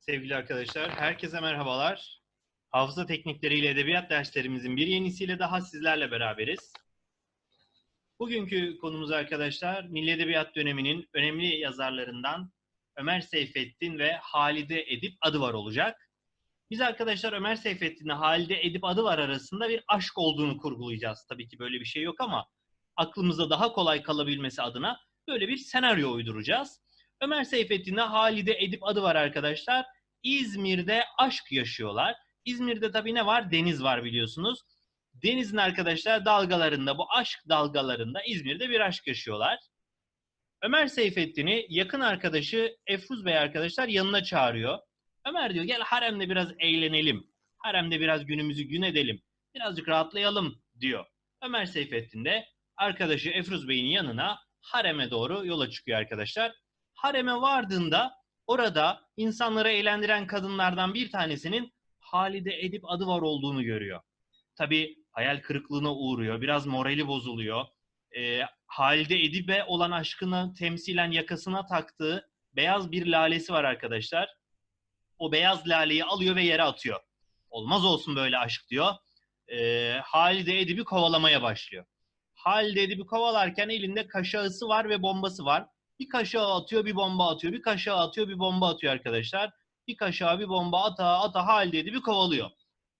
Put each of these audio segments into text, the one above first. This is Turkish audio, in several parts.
Sevgili arkadaşlar, herkese merhabalar. Hafıza teknikleriyle edebiyat derslerimizin bir yenisiyle daha sizlerle beraberiz. Bugünkü konumuz arkadaşlar, Milli Edebiyat döneminin önemli yazarlarından Ömer Seyfettin ve Halide Edip Adıvar olacak. Biz arkadaşlar Ömer Seyfettin ile Halide Edip Adıvar arasında bir aşk olduğunu kurgulayacağız. Tabii ki böyle bir şey yok ama aklımızda daha kolay kalabilmesi adına böyle bir senaryo uyduracağız. Ömer Seyfettin ile Halide Edip adı var arkadaşlar. İzmir'de aşk yaşıyorlar. İzmir'de tabii ne var? Deniz var biliyorsunuz. Denizin arkadaşlar dalgalarında, bu aşk dalgalarında İzmir'de bir aşk yaşıyorlar. Ömer Seyfettin'i yakın arkadaşı Efruz Bey arkadaşlar yanına çağırıyor. Ömer diyor gel haremde biraz eğlenelim. Haremde biraz günümüzü gün edelim. Birazcık rahatlayalım diyor. Ömer Seyfettin de arkadaşı Efruz Bey'in yanına hareme doğru yola çıkıyor arkadaşlar hareme vardığında orada insanları eğlendiren kadınlardan bir tanesinin Halide Edip adı var olduğunu görüyor. Tabi hayal kırıklığına uğruyor. Biraz morali bozuluyor. Ee, Halide Edip'e olan aşkını temsilen yakasına taktığı beyaz bir lalesi var arkadaşlar. O beyaz laleyi alıyor ve yere atıyor. Olmaz olsun böyle aşk diyor. Ee, Halide Edip'i kovalamaya başlıyor. Halide Edip'i kovalarken elinde kaşağısı var ve bombası var. Bir kaşığı atıyor, bir bomba atıyor. Bir kaşığı atıyor, bir bomba atıyor arkadaşlar. Bir kaşığa bir bomba ata ata Halide Edip'i kovalıyor.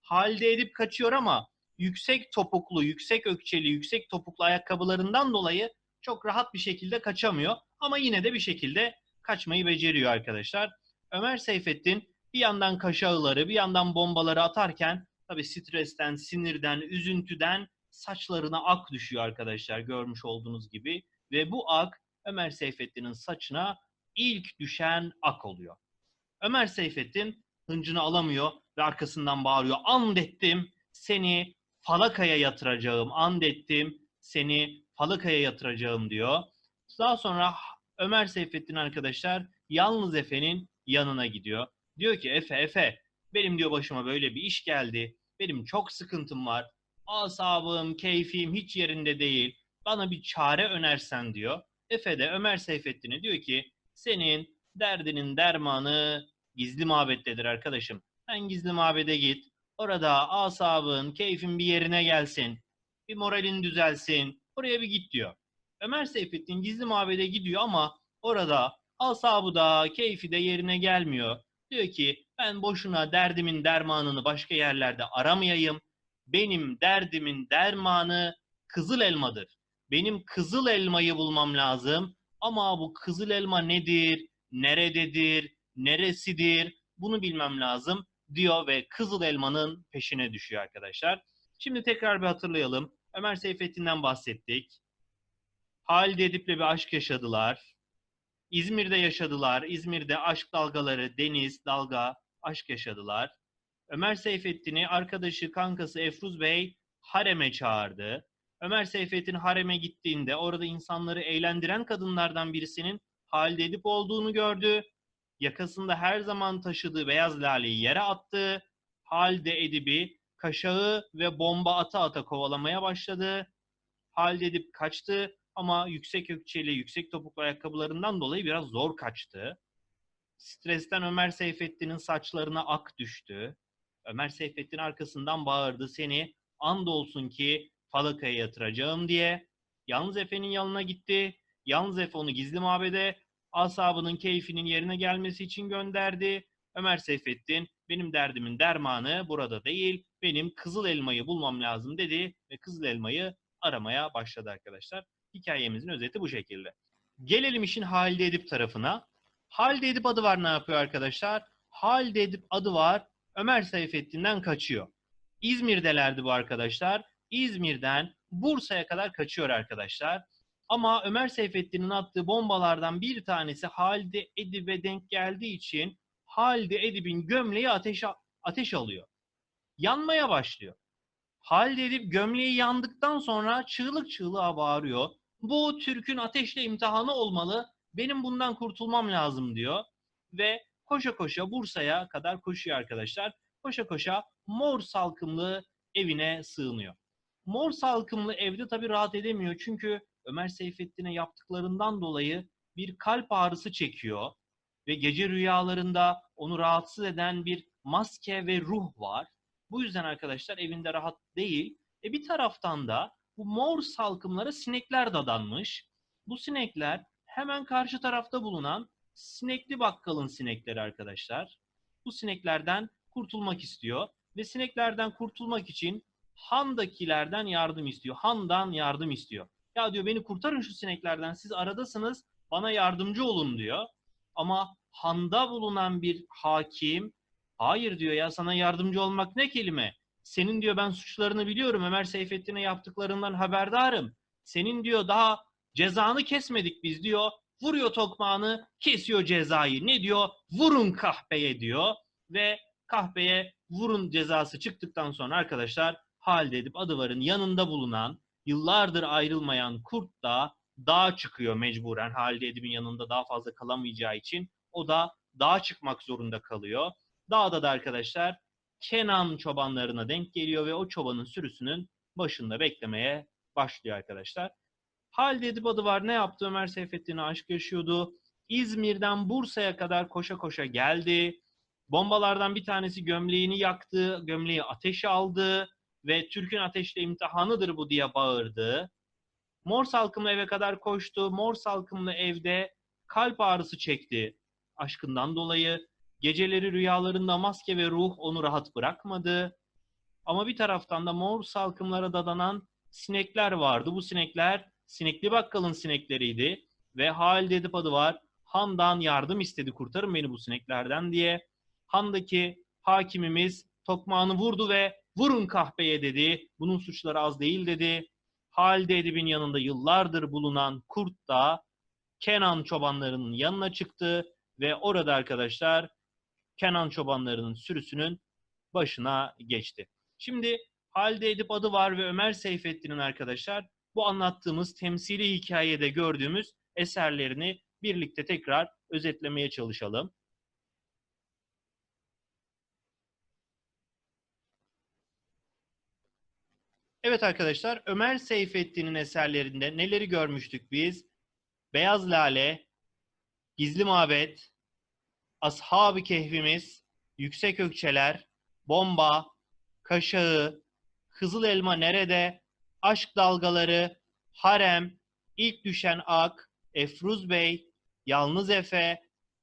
Halide Edip kaçıyor ama yüksek topuklu, yüksek ökçeli, yüksek topuklu ayakkabılarından dolayı çok rahat bir şekilde kaçamıyor. Ama yine de bir şekilde kaçmayı beceriyor arkadaşlar. Ömer Seyfettin bir yandan kaşağıları, bir yandan bombaları atarken tabii stresten, sinirden, üzüntüden saçlarına ak düşüyor arkadaşlar görmüş olduğunuz gibi. Ve bu ak Ömer Seyfettin'in saçına ilk düşen ak oluyor. Ömer Seyfettin hıncını alamıyor ve arkasından bağırıyor. And ettim seni falakaya yatıracağım. And ettim seni falakaya yatıracağım diyor. Daha sonra Ömer Seyfettin arkadaşlar yalnız Efe'nin yanına gidiyor. Diyor ki Efe Efe benim diyor başıma böyle bir iş geldi. Benim çok sıkıntım var. Asabım, keyfim hiç yerinde değil. Bana bir çare önersen diyor. Efe de Ömer Seyfettin'e diyor ki senin derdinin dermanı gizli mabettedir arkadaşım. Sen gizli mabede git. Orada asabın, keyfin bir yerine gelsin. Bir moralin düzelsin. Oraya bir git diyor. Ömer Seyfettin gizli mabede gidiyor ama orada asabı da, keyfi de yerine gelmiyor. Diyor ki ben boşuna derdimin dermanını başka yerlerde aramayayım. Benim derdimin dermanı kızıl elmadır. Benim kızıl elmayı bulmam lazım. Ama bu kızıl elma nedir? Nerededir? Neresidir? Bunu bilmem lazım diyor ve kızıl elmanın peşine düşüyor arkadaşlar. Şimdi tekrar bir hatırlayalım. Ömer Seyfettin'den bahsettik. Halide Edip'le bir aşk yaşadılar. İzmir'de yaşadılar. İzmir'de aşk dalgaları, deniz, dalga, aşk yaşadılar. Ömer Seyfettin'i arkadaşı, kankası Efruz Bey hareme çağırdı. Ömer Seyfettin hareme gittiğinde orada insanları eğlendiren kadınlardan birisinin Halide Edip olduğunu gördü. Yakasında her zaman taşıdığı beyaz laleyi yere attı. Halide Edip'i kaşağı ve bomba ata ata kovalamaya başladı. Halide Edip kaçtı ama yüksek ökçeli, yüksek topuklu ayakkabılarından dolayı biraz zor kaçtı. Stresten Ömer Seyfettin'in saçlarına ak düştü. Ömer Seyfettin arkasından bağırdı seni andolsun ki falakaya yatıracağım diye. Yalnız Efe'nin yanına gitti. Yalnız Efe onu gizli mabede asabının keyfinin yerine gelmesi için gönderdi. Ömer Seyfettin benim derdimin dermanı burada değil. Benim kızıl elmayı bulmam lazım dedi ve kızıl elmayı aramaya başladı arkadaşlar. Hikayemizin özeti bu şekilde. Gelelim işin Halide Edip tarafına. Halide Edip adı var ne yapıyor arkadaşlar? Halide Edip adı var Ömer Seyfettin'den kaçıyor. İzmir'delerdi bu arkadaşlar. İzmir'den Bursa'ya kadar kaçıyor arkadaşlar. Ama Ömer Seyfettin'in attığı bombalardan bir tanesi Halide Edip'e denk geldiği için Halide Edip'in gömleği ateş, ateş alıyor. Yanmaya başlıyor. Halide Edip gömleği yandıktan sonra çığlık çığlığa bağırıyor. Bu Türk'ün ateşle imtihanı olmalı. Benim bundan kurtulmam lazım diyor ve koşa koşa Bursa'ya kadar koşuyor arkadaşlar. Koşa koşa mor salkımlı evine sığınıyor. Mor salkımlı evde tabii rahat edemiyor çünkü Ömer Seyfettin'e yaptıklarından dolayı bir kalp ağrısı çekiyor ve gece rüyalarında onu rahatsız eden bir maske ve ruh var. Bu yüzden arkadaşlar evinde rahat değil. E bir taraftan da bu mor salkımlara sinekler dadanmış. Bu sinekler hemen karşı tarafta bulunan sinekli bakkalın sinekleri arkadaşlar. Bu sineklerden kurtulmak istiyor ve sineklerden kurtulmak için Han'dakilerden yardım istiyor. Han'dan yardım istiyor. Ya diyor beni kurtarın şu sineklerden. Siz aradasınız. Bana yardımcı olun diyor. Ama Han'da bulunan bir hakim hayır diyor ya sana yardımcı olmak ne kelime? Senin diyor ben suçlarını biliyorum. Ömer Seyfettin'e yaptıklarından haberdarım. Senin diyor daha cezanı kesmedik biz diyor. Vuruyor tokmağını, kesiyor cezayı. Ne diyor? Vurun kahpeye diyor. Ve kahpeye vurun cezası çıktıktan sonra arkadaşlar Halide Edip Adıvar'ın yanında bulunan yıllardır ayrılmayan kurt da dağa çıkıyor mecburen. Halide Edip'in yanında daha fazla kalamayacağı için o da dağa çıkmak zorunda kalıyor. Dağda da arkadaşlar Kenan çobanlarına denk geliyor ve o çobanın sürüsünün başında beklemeye başlıyor arkadaşlar. Halide Edip Adıvar ne yaptı? Ömer Seyfettin'e aşk yaşıyordu. İzmir'den Bursa'ya kadar koşa koşa geldi. Bombalardan bir tanesi gömleğini yaktı, gömleği ateşe aldı ve Türk'ün ateşle imtihanıdır bu diye bağırdı. Mor salkımlı eve kadar koştu. Mor salkımlı evde kalp ağrısı çekti aşkından dolayı. Geceleri rüyalarında maske ve ruh onu rahat bırakmadı. Ama bir taraftan da mor salkımlara dadanan sinekler vardı. Bu sinekler sinekli bakkalın sinekleriydi. Ve Halide Edip adı var. Han'dan yardım istedi kurtarın beni bu sineklerden diye. Han'daki hakimimiz tokmağını vurdu ve vurun kahpeye dedi. Bunun suçları az değil dedi. Halide Edip'in yanında yıllardır bulunan kurt da Kenan çobanlarının yanına çıktı ve orada arkadaşlar Kenan çobanlarının sürüsünün başına geçti. Şimdi Halide Edip adı var ve Ömer Seyfettin'in arkadaşlar bu anlattığımız temsili hikayede gördüğümüz eserlerini birlikte tekrar özetlemeye çalışalım. Evet arkadaşlar Ömer Seyfettin'in eserlerinde neleri görmüştük biz? Beyaz Lale, Gizli Mabet, Ashab-ı Kehfimiz, Yüksek Ökçeler, Bomba, Kaşağı, Kızıl Elma Nerede, Aşk Dalgaları, Harem, İlk Düşen Ak, Efruz Bey, Yalnız Efe,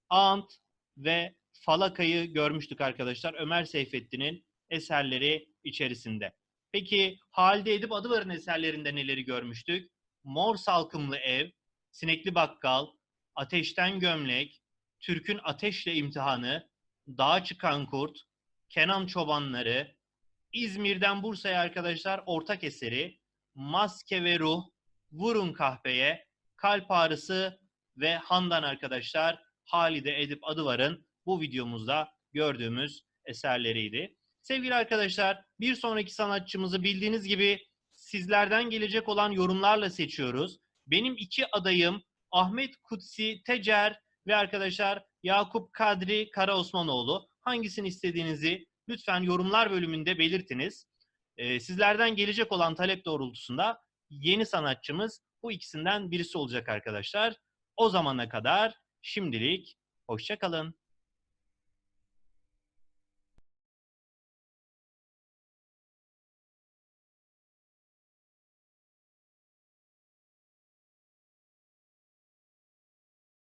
Ant ve Falaka'yı görmüştük arkadaşlar Ömer Seyfettin'in eserleri içerisinde. Peki Halide Edip Adıvar'ın eserlerinde neleri görmüştük? Mor Salkımlı Ev, Sinekli Bakkal, Ateşten Gömlek, Türk'ün Ateşle İmtihanı, Dağa Çıkan Kurt, Kenan Çobanları, İzmir'den Bursa'ya arkadaşlar ortak eseri, Maske ve Ruh, Vurun Kahpeye, Kalp Ağrısı ve Handan arkadaşlar Halide Edip Adıvar'ın bu videomuzda gördüğümüz eserleriydi. Sevgili arkadaşlar bir sonraki sanatçımızı bildiğiniz gibi sizlerden gelecek olan yorumlarla seçiyoruz. Benim iki adayım Ahmet Kutsi Tecer ve arkadaşlar Yakup Kadri Karaosmanoğlu. Hangisini istediğinizi lütfen yorumlar bölümünde belirtiniz. Ee, sizlerden gelecek olan talep doğrultusunda yeni sanatçımız bu ikisinden birisi olacak arkadaşlar. O zamana kadar şimdilik hoşçakalın.